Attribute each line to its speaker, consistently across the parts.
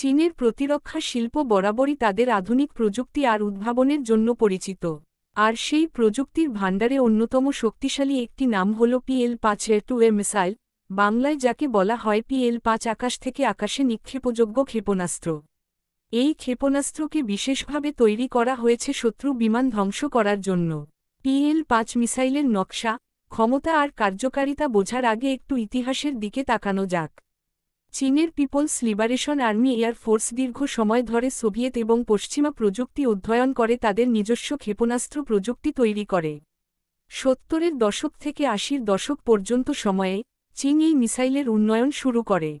Speaker 1: চীনের প্রতিরক্ষা শিল্প বরাবরই তাদের আধুনিক প্রযুক্তি আর উদ্ভাবনের জন্য পরিচিত। আর সেই প্রযুক্তির ভাণ্ডারে অন্যতম শক্তিশালী একটি নাম হল পিএল পাঁচ এর টু এ মিসাইল, বাংলায় যাকে বলা হয় পিএল পাঁচ আকাশ থেকে আকাশে নিক্ষেপযোগ্য ক্ষেপণাস্ত্র। এই ক্ষেপণাস্ত্রকে বিশেষভাবে তৈরি করা হয়েছে শত্রু বিমান ধ্বংস করার জন্য। পিএল পাঁচ মিসাইলের নকশা, ক্ষমতা আর কার্যকারিতা বোঝার আগে একটু ইতিহাসের দিকে তাকানো যাক। চীনের People's Liberation Army air force দীর্ঘ সময় ধরে সোভিয়েত এবং পশ্চিমা প্রযুক্তি অধ্যয়ন করে তাদের নিজস্ব ক্ষেপণাস্ত্র প্রযুক্তি তৈরি করে। সত্তরের দশক থেকে আশির দশক পর্যন্ত সময়ে চীন এই মিসাইলের উন্নয়ন শুরু করে।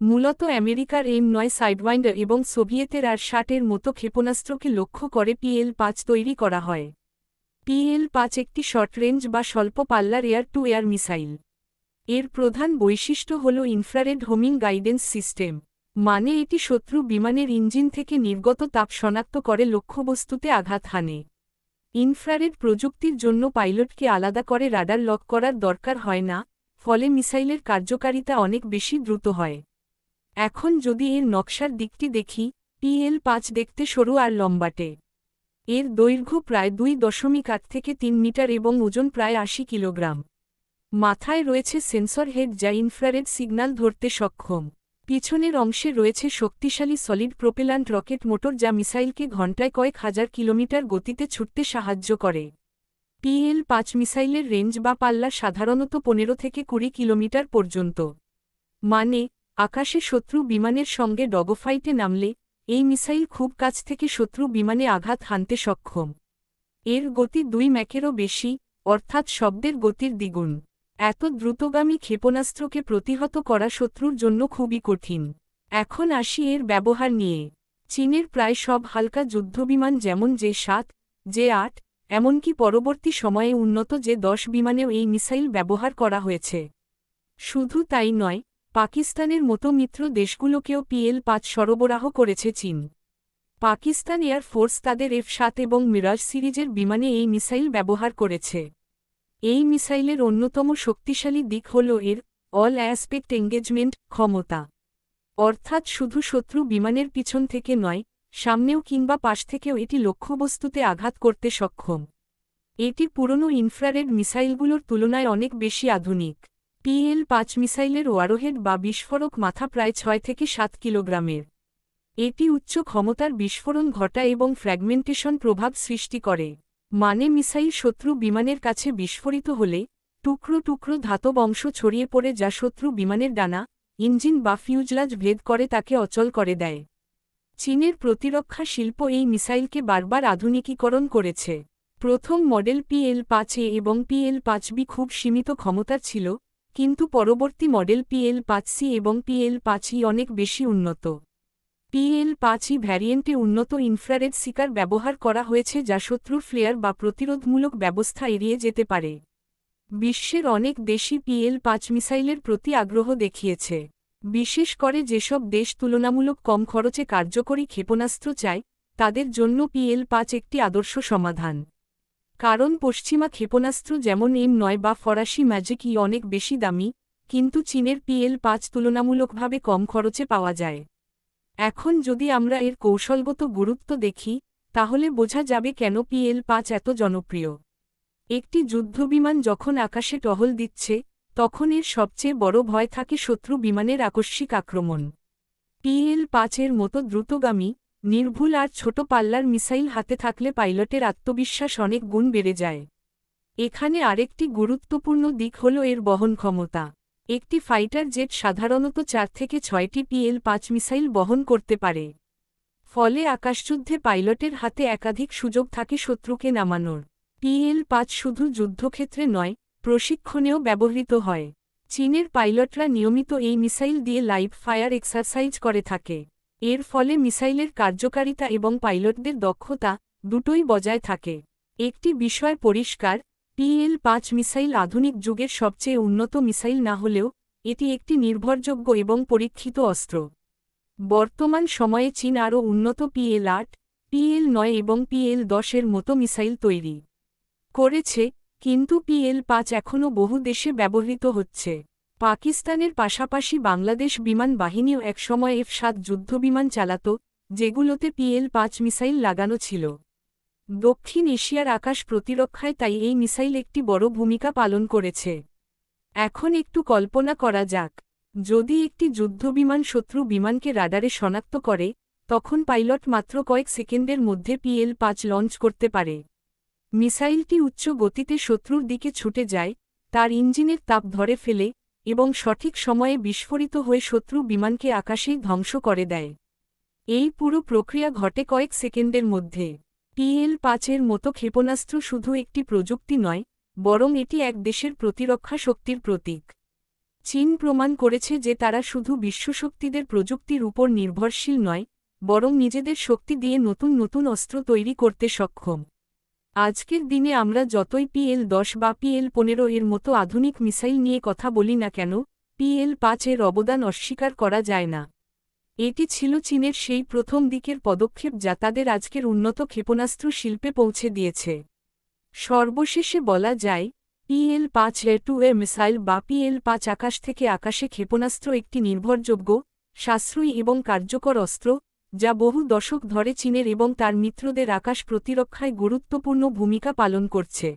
Speaker 1: মূলত আমেরিকার এম নয় সাইডওয়াইন্ডার এবং সোভিয়েতের আর ষাটের মতো ক্ষেপণাস্ত্রকে লক্ষ্য করে পিএল পাঁচ তৈরি করা হয়। পিএল পাঁচ একটি শর্ট রেঞ্জ বা স্বল্প পাল্লার এয়ার টু এয়ার মিসাইল। এর প্রধান বৈশিষ্ট্য হল ইনফ্রারেড হোমিং গাইডেন্স সিস্টেম মানে এটি শত্রু বিমানের ইঞ্জিন থেকে নির্গত তাপ শনাক্ত করে লক্ষ্যবস্তুতে আঘাত হানে। ইনফ্রারেড প্রযুক্তির জন্য পাইলটকে আলাদা করে রাডার লক করার দরকার হয় না, ফলে মিসাইলের কার্যকারিতা অনেক বেশি দ্রুত হয়। এখন যদি এর নকশার দিকটি দেখি, পিএল পাঁচ দেখতে সরু আর লম্বাটে। এর দৈর্ঘ্য প্রায় দুই দশমিক আট থেকে তিন মিটার এবং ওজন প্রায় আশি কিলোগ্রাম। মাথায় রয়েছে সেন্সর হেড যা ইনফ্রারেড সিগন্যাল ধরতে সক্ষম। পিছনের অংশে রয়েছে শক্তিশালী সলিড প্রোপেলান্ট রকেট মোটর যা মিসাইলকে ঘণ্টায় কয়েক হাজার কিলোমিটার গতিতে ছুটতে সাহায্য করে। পিএল পাঁচ মিসাইলের রেঞ্জ বা পাল্লা সাধারণত পনেরো থেকে কুড়ি কিলোমিটার পর্যন্ত। মানে আকাশে শত্রু বিমানের সঙ্গে ডগফাইটে নামলে, এই মিসাইল খুব কাছ থেকে শত্রু বিমানে আঘাত হানতে সক্ষম। এর গতি দুই ম্যাকেরও বেশি, অর্থাৎ শব্দের গতির দ্বিগুণ। এত দ্রুতগামী ক্ষেপণাস্ত্রকে প্রতিহত করা শত্রুর জন্য খুবই কঠিন। এখন আসি এর ব্যবহার নিয়ে। চীনের প্রায় সব হালকা যুদ্ধবিমান যেমন যে সাত যে আট, এমনকি পরবর্তী সময়ে উন্নত যে দশ বিমানেও এই মিসাইল ব্যবহার করা হয়েছে। শুধু তাই নয়, পাকিস্তানের মতো মিত্র দেশগুলোকেও পিএল পাঁচ সরবরাহ করেছে চীন। পাকিস্তান এয়ার ফোর্স তাদের এফ সাত এবং মিরাজ সিরিজের বিমানে এই মিসাইল ব্যবহার করেছে। এই মিসাইলের অন্যতম শক্তিশালী দিক হল এর অল অ্যাসপেক্ট এঙ্গেজমেন্ট ক্ষমতা। অর্থাৎ শুধু শত্রু বিমানের পিছন থেকে নয়, সামনেও কিংবা পাশ থেকেও এটি লক্ষ্যবস্তুতে আঘাত করতে সক্ষম। এটি পুরনো ইনফ্রারেড মিসাইলগুলোর তুলনায় অনেক বেশি আধুনিক। পিএল পাঁচ মিসাইলের ওয়ারোহেড বা বিস্ফোরক মাথা প্রায় ছয় থেকে সাত কিলোগ্রামের। এটি উচ্চ ক্ষমতার বিস্ফোরণ ঘটা এবং ফ্র্যাগমেন্টেশন প্রভাব সৃষ্টি করে। মানে মিসাইল শত্রু বিমানের কাছে বিস্ফোরিত হলে টুকরো টুকরো ধাতব অংশ ছড়িয়ে পড়ে যা শত্রু বিমানের ডানা, ইঞ্জিন বা ফিউজলাজ ভেদ করে তাকে অচল করে দেয়। চীনের প্রতিরক্ষা শিল্প এই মিসাইলকে বারবার আধুনিকীকরণ করেছে। প্রথম মডেল পিএল পাঁচ এ এবং পিএল পাঁচ বি খুব সীমিত ক্ষমতার ছিল, কিন্তু পরবর্তী মডেল পিএল পাঁচ সি এবং পিএল পাঁচ ই অনেক বেশি উন্নত। পিএল পাঁচই ভ্যারিয়েন্টে উন্নত ইনফ্রারেড শিকার ব্যবহার করা হয়েছে যা শত্রুর ফ্লেয়ার বা প্রতিরোধমূলক ব্যবস্থা এড়িয়ে যেতে পারে। বিশ্বের অনেক দেশই পিএল পাঁচ মিসাইলের প্রতি আগ্রহ দেখিয়েছে। বিশেষ করে যেসব দেশ তুলনামূলক কম খরচে কার্যকরী ক্ষেপণাস্ত্র চায়, তাদের জন্য পিএল পাঁচ একটি আদর্শ সমাধান। কারণ পশ্চিমা ক্ষেপণাস্ত্র যেমন এম নয় বা ফরাসি ম্যাজিক ই অনেক বেশি দামি, কিন্তু চীনের পিএল পাঁচ তুলনামূলকভাবে কম খরচে পাওয়া যায়। এখন যদি আমরা এর কৌশলগত গুরুত্ব দেখি, তাহলে বোঝা যাবে কেন পিএল পাঁচ এত জনপ্রিয়। একটি যুদ্ধবিমান যখন আকাশে টহল দিচ্ছে, তখন এর সবচেয়ে বড় ভয় থাকে শত্রু বিমানের আকস্মিক আক্রমণ। পিএল পাঁচের মতো দ্রুতগামী, নির্ভুল আর ছোট পাল্লার মিসাইল হাতে থাকলে পাইলটের আত্মবিশ্বাস অনেক গুণ বেড়ে যায়। এখানে আরেকটি গুরুত্বপূর্ণ দিক হল এর বহন ক্ষমতা একটি ফাইটার জেট সাধারণত চার থেকে ছয়টি পিএল পাঁচ মিসাইল বহন করতে পারে। ফলে আকাশযুদ্ধে পাইলটের হাতে একাধিক সুযোগ থাকে শত্রুকে নামানোর। পিএল পাঁচ শুধু যুদ্ধক্ষেত্রে নয়, প্রশিক্ষণেও ব্যবহৃত হয়। চীনের পাইলটরা নিয়মিত এই মিসাইল দিয়ে লাইভ ফায়ার এক্সারসাইজ করে থাকে। এর ফলে মিসাইলের কার্যকারিতা এবং পাইলটদের দক্ষতা দুটোই বজায় থাকে। একটি বিষয় পরিষ্কার পিএল পাঁচ মিসাইল আধুনিক যুগের সবচেয়ে উন্নত মিসাইল না হলেও, এটি একটি নির্ভরযোগ্য এবং পরীক্ষিত অস্ত্র। বর্তমান সময়ে চীন আরও উন্নত পিএল আট, পিএল নয় এবং পিএল দশের মতো মিসাইল তৈরি করেছে, কিন্তু পিএল পাঁচ এখনও বহু দেশে ব্যবহৃত হচ্ছে। পাকিস্তানের পাশাপাশি বাংলাদেশ বিমান বাহিনীও একসময় এফ সাত যুদ্ধবিমান চালাত, যেগুলোতে পিএল পাঁচ মিসাইল লাগানো ছিল। দক্ষিণ এশিয়ার আকাশ প্রতিরক্ষায় তাই এই মিসাইল একটি বড় ভূমিকা পালন করেছে। এখন একটু কল্পনা করা যাক। যদি একটি যুদ্ধবিমান শত্রু বিমানকে রাডারে শনাক্ত করে, তখন পাইলট মাত্র কয়েক সেকেন্ডের মধ্যে পিএল পাঁচ লঞ্চ করতে পারে। মিসাইলটি উচ্চ গতিতে শত্রুর দিকে ছুটে যায়, তার ইঞ্জিনের তাপ ধরে ফেলে এবং সঠিক সময়ে বিস্ফোরিত হয়ে শত্রু বিমানকে আকাশেই ধ্বংস করে দেয়। এই পুরো প্রক্রিয়া ঘটে কয়েক সেকেন্ডের মধ্যে। পিএল পাঁচের মতো ক্ষেপণাস্ত্র শুধু একটি প্রযুক্তি নয়, বরং এটি এক দেশের প্রতিরক্ষা শক্তির প্রতীক। চীন প্রমাণ করেছে যে তারা শুধু বিশ্বশক্তিদের প্রযুক্তির উপর নির্ভরশীল নয়, বরং নিজেদের শক্তি দিয়ে নতুন নতুন অস্ত্র তৈরি করতে সক্ষম। আজকের দিনে আমরা যতই পিএল দশ বা পিএল পনেরো এর মতো আধুনিক মিসাইল নিয়ে কথা বলি না কেন পিএল পাঁচ এর অবদান অস্বীকার করা যায় না। এটি ছিল চীনের সেই প্রথম দিকের পদক্ষেপ যা তাদের আজকের উন্নত ক্ষেপণাস্ত্র শিল্পে পৌঁছে দিয়েছে। সর্বশেষে বলা যায়, পিএল পাঁচ এ টু এ মিসাইল বা পিএল পাঁচ আকাশ থেকে আকাশে ক্ষেপণাস্ত্র একটি নির্ভরযোগ্য, সাশ্রয়ী এবং কার্যকর অস্ত্র, যা বহু দশক ধরে চীনের এবং তার মিত্রদের আকাশ প্রতিরক্ষায় গুরুত্বপূর্ণ ভূমিকা পালন করছে।